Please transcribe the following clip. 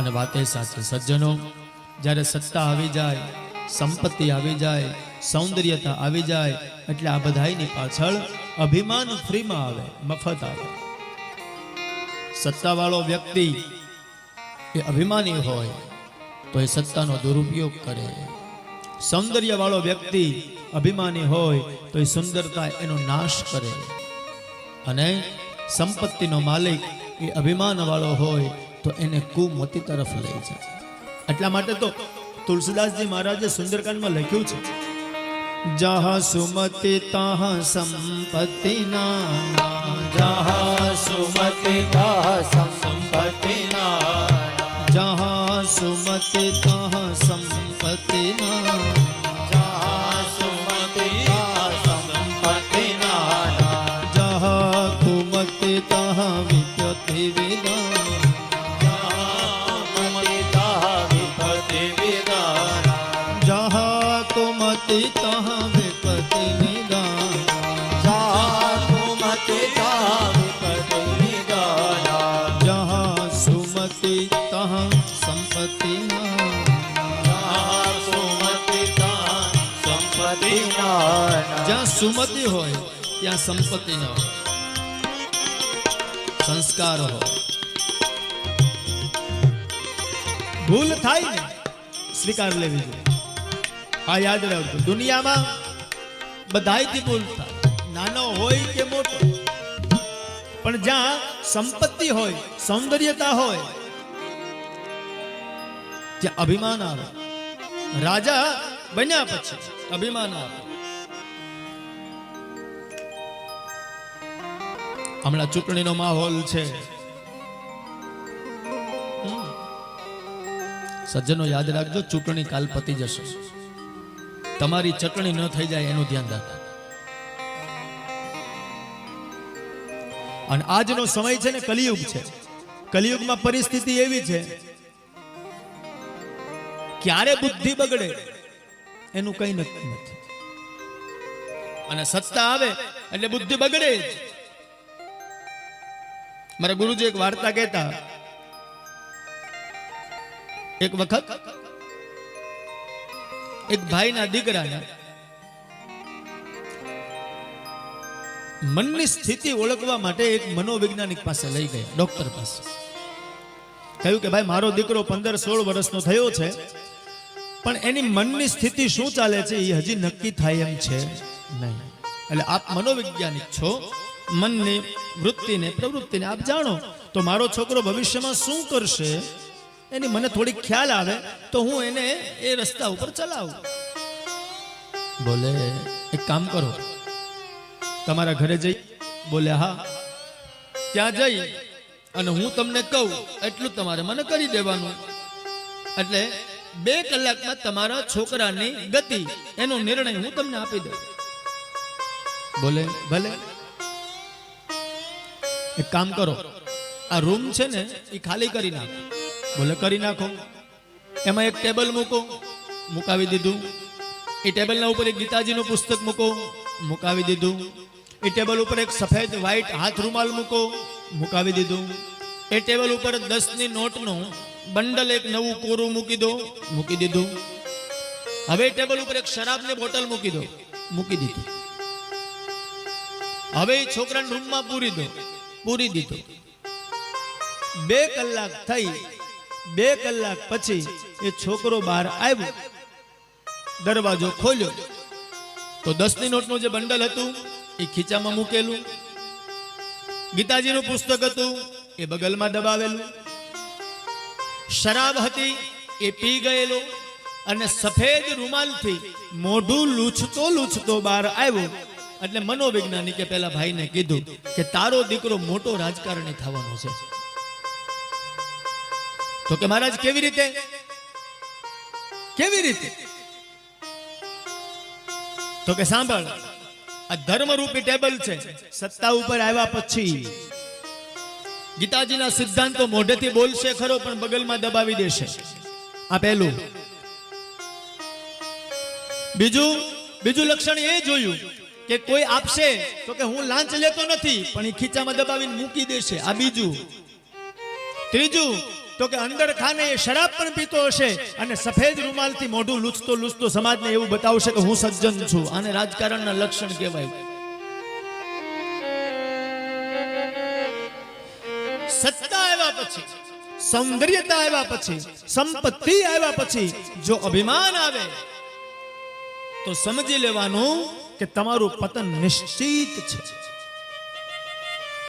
અને વાતે સાચી સજ્જનો, જ્યારે સત્તા આવી જાય, સંપત્તિ આવી જાય, સૌંદર્યતા આવી જાય, એટલે આ બધાની પાછળ અભિમાન ફ્રીમાં આવે, મફત આવે. સત્તાવાળો વ્યક્તિ એ અભિમાની હોય, તો એ સત્તાનો દુરુપયોગ કરે. સૌંદર્યવાળો વ્યક્તિ અભિમાની હોય, તો એ સુંદરતા એનો નાશ કરે. અને સંપત્તિનો માલિક એ અભિમાનવાળો હોય તો એને કુમતી તરફ લઈ જાય. એટલા માટે તો તુલસીદાસજી મહારાજે સુંદરકાંડમાં લખ્યું છે, જહા સુમતિ તહ સંપત્તિ ના જહા સુમતિ સંપત્તિ જહા સુમતિ કુમતિ તહ વિપતિ વિદા જહા સુમતિ વિપતિ વિદાન જહા સુમતિ તહ સંપત્તિ ના જહા સુમતિ સંપત્તિ જ્યાં સુમતિ હોય ત્યાં સંપત્તિ ન હોય। સંસ્કાર હોય। ભૂલ થાય ને સ્વીકાર લેવી જોઈએ। આ યાદ રાખજો. દુનિયામાં બધાયથી ભૂલ નાનો હોય કે મોટો. પણ જ્યાં સંપત્તિ હોય, સૌંદર્યતા હોય, ત્યાં અભિમાન આવે. રાજા બન્યા પછી અભિમાન આવે. હમણાં ચૂંટણીનો માહોલ છે. સજ્જનો યાદ રાખજો, ચૂંટણી કાલ પતી જશે. તમારી ચટણી ન થઈ જાય એનું ધ્યાન રાખો. અને આજનો સમય છે ને કલિયુગ છે. કલિયુગમાં પરિસ્થિતિ એવી છે, ક્યારે બુદ્ધિ બગડે એનું કઈ નક્કી નથી. અને સત્તા આવે એટલે બુદ્ધિ બગડે જ. મારા ગુરુજી એક વાર્તા કહેતા. એક વખત એક ભાઈના દીકરાને મનની સ્થિતિ ઓળખવા માટે એક મનોવૈજ્ઞાનિક પાસે લઈ ગયા ડોક્ટર પાસે. કહ્યું કે, ભાઈ, મારો દીકરો પંદર સોળ વર્ષનો થયો છે, પણ એની મનની સ્થિતિ શું ચાલે છે એ હજી નક્કી થાય એમ છે નહીં. એટલે આપ મનોવૈજ્ઞાનિક છો, મનની વૃત્તિને, પ્રવૃત્તિને આપ જાણો, તો મારો છોકરો ભવિષ્યમાં શું કરશે? એની મને થોડી ખ્યાલ આવે તો હું એને એ રસ્તા ઉપર ચલાવું. બોલે, એક કામ કરો. તમારા ઘરે જઈ, બોલે, હા. ત્યાં જઈ અને હું તમને કહું, એટલું તમારે મને કરી દેવાનું. એટલે બે કલાકમાં તમારા છોકરાની ગતિ, એનો નિર્ણય હું તમને આપી દઉં. બોલે, ભલે. એક કામ કરો. આ રૂમ છે ને, એ ખાલી કરી નાખો. બોલે, કરી નાખો. એમાં એક ટેબલ મૂકો, મુકાવી દીધું. એ ટેબલના ઉપર એક ગીતાજીનું પુસ્તક મૂકો, મુકાવી દીધું. એ ટેબલ ઉપર એક સફેદ વ્હાઈટ હાથ રૂમાલ મૂકો, મુકાવી દીધું. એ ટેબલ ઉપર દસની નોટનું બંડલ એક નવું કોરું મૂકી દો, મૂકી દીધું. હવે ટેબલ ઉપર એક શરાબની બોટલ મૂકી દો, મૂકી દીધું. હવે એ છોકરાને રૂમમાં પૂરી દો, પૂરી દીધો. બે કલાક થઈ બે કલાક પછી એ છોકરો બહાર આવ્યો. દરવાજો ખોલ્યો. તો દસની નોટનું જે બંડલ હતું, એ ખીચામાં મૂકેલું. ગીતાજીનું પુસ્તક હતું, એ બગલમાં દબાવેલું. શરાબ હતી, એ પી ગયેલો. અને સફેદ રૂમાલથી મોઢું લૂછતો લૂછતો બહાર આવ્યો. એટલે મનોવૈજ્ઞાનિકે પેલા ભાઈને કીધું કે તારો દીકરો મોટો રાજકારણી થવાનો છે. તો કે મહારાજ, કેવી રીતે? કેવી રીતે? તો કે સાંભળ, આ ધર્મરૂપી ટેબલ છે, સત્તા ઉપર આવ્યા પછી ગીતાજીના સિદ્ધાંતો મોઢેથી બોલશે ખરો, પણ બગલમાં દબાવી દેશે. આ પહેલું. બીજું બીજું લક્ષણ એ જોયું કે કોઈ આપશે તો કે હું લાંચ લેતો નથી, પણ એ ખીચામાં દબાવીને મૂકી દેશે. આ બીજું. ત્રીજું તો કે અંદર ખાને એ શરાબ પણ પીતો હશે અને સફેદ રૂમાલથી મોઢું લૂછતો લૂછતો સમાજને એવું બતાવશે કે હું સજ્જન છું. આને રાજકારણના લક્ષણ કહેવાય. સત્તા આવ્યા પછી, સૌંદર્યતા આવ્યા પછી, સંપત્તિ આવ્યા પછી જો અભિમાન આવે, તો સમજી લેવાનું કે તમારું પતન નિશ્ચિત છે.